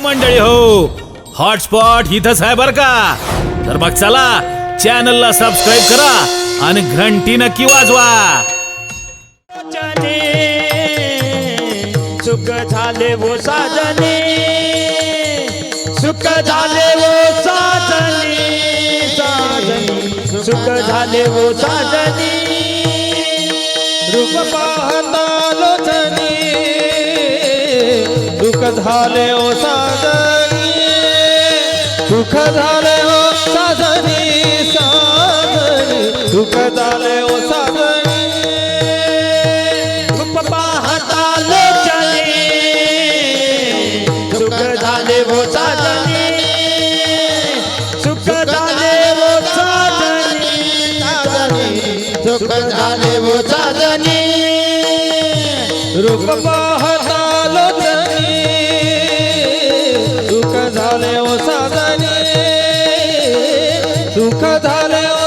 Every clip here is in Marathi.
मंडळी हो. हॉटस्पॉट इथंच आहे बर का? तर मग चला चॅनलला सबस्क्राईब करा आणि घंटी नक्की वाजवा. सुख झाले वो साजने. सुख झाले हो वो साजने सुख झाले हो वो साजनी. रूप पाहता दुख धाले ओ साधनी। दुख झाले ओ साधनी साधनी। दुख झाले ओ साधनी। चले सुख ओ साधनी। सुख झाले ओ साधनी। साधनी सुख ओ साधनी। সুখ ধারেও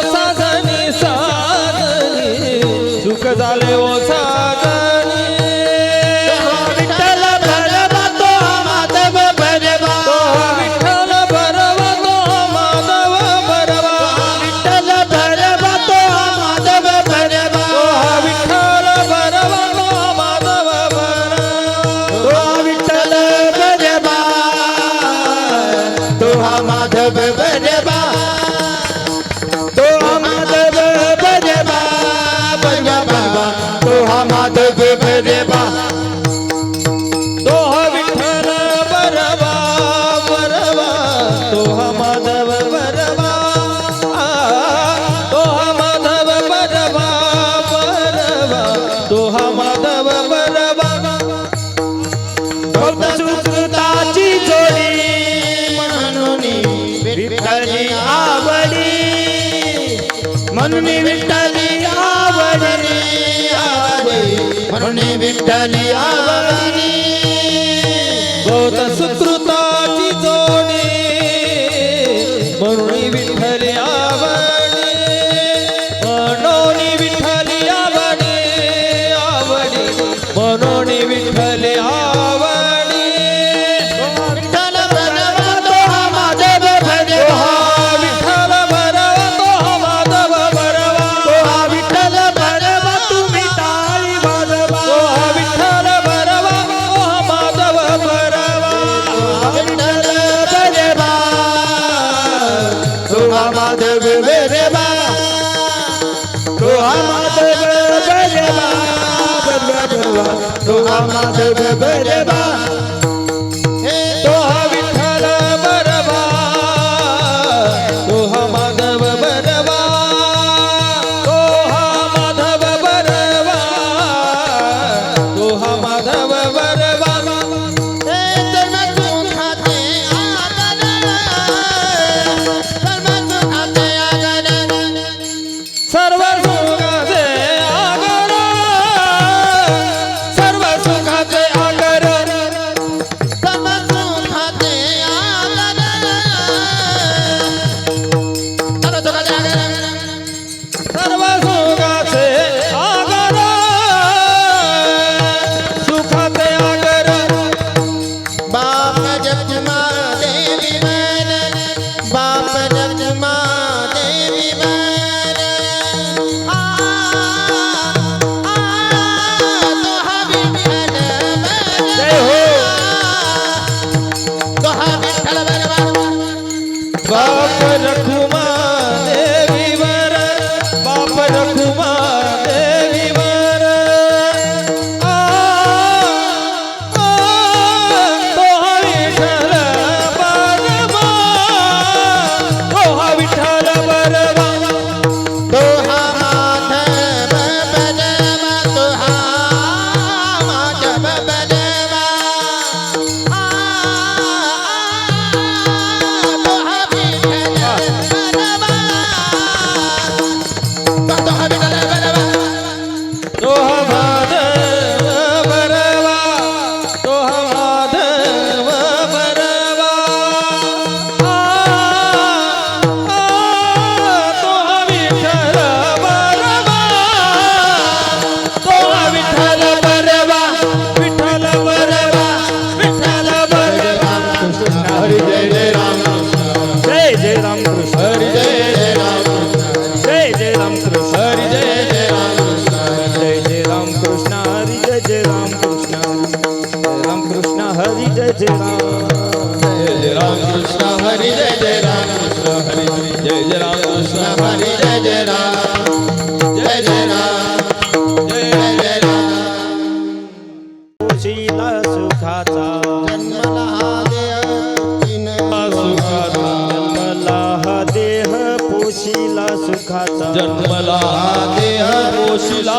Dale. जग बलबा que nada.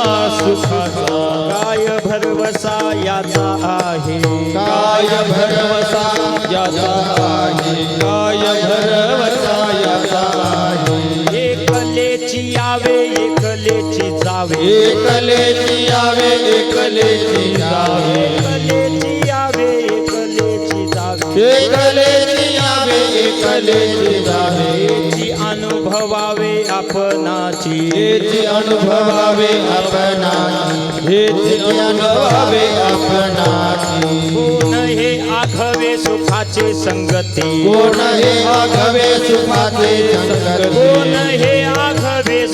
सुखाचा काय भरवसा याचा आहे काय भरवसा याचा आहे काय भरवसा याचा आहे एकलेची यावे एकलेची जावे एकलेची यावे एकलेची जावे एकलेची यावे एकलेची जावे एकलेची यावे एकलेची जावे अनुभवावे आपणाची. हेची अनुभवावे आपणाची. हेची अनुभवावे आपणाची. कोण हे आघवे सुखाचे संगती? कोण हे आघवे सुखाचे कोण संगती हे आघवे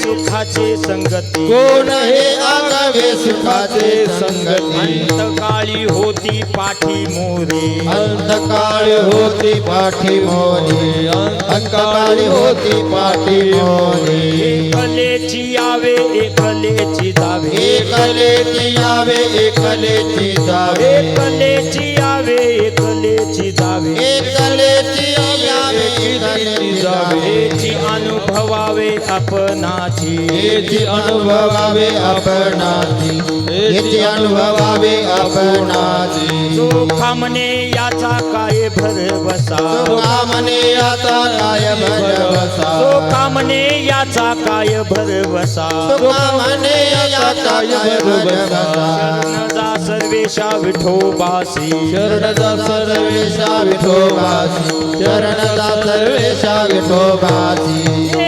सुखाचे संगती. कोण हे आघवे सुखाचे संगती? अंतकाळी होती पाठी मोरे. अंधकाळ होती पाठी मोरी. अंधकाळी होती पाठी मोरी. एकलेची यावे एकलेची जावे. एकलेची यावे एकलेची जावे. एकलेची यावे एकलेची जावे. एकलेची यावे एकलेची जावे. याची अनुभवावे आपणाची. हेची अनुभवावे आपणाची हेची अनुभवावे आपणाची. चोखा म्हणे याचा काय भरवसा? तुका म्हणे आता काय भरवसा? चोखा म्हणे याचा काय भरवसा? तुका म्हणे आता काय भरवसा? शरण जा सर्वेशा विठोबासी. शरणदा सर्वेशा विठोबासी. शरणदा सर्वेशा विठोबासी.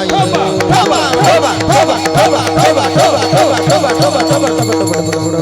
toma, toma, toma, toma, toma, toma, toma, toma, toma, toma, toma, toma, toma, toma, toma, toma,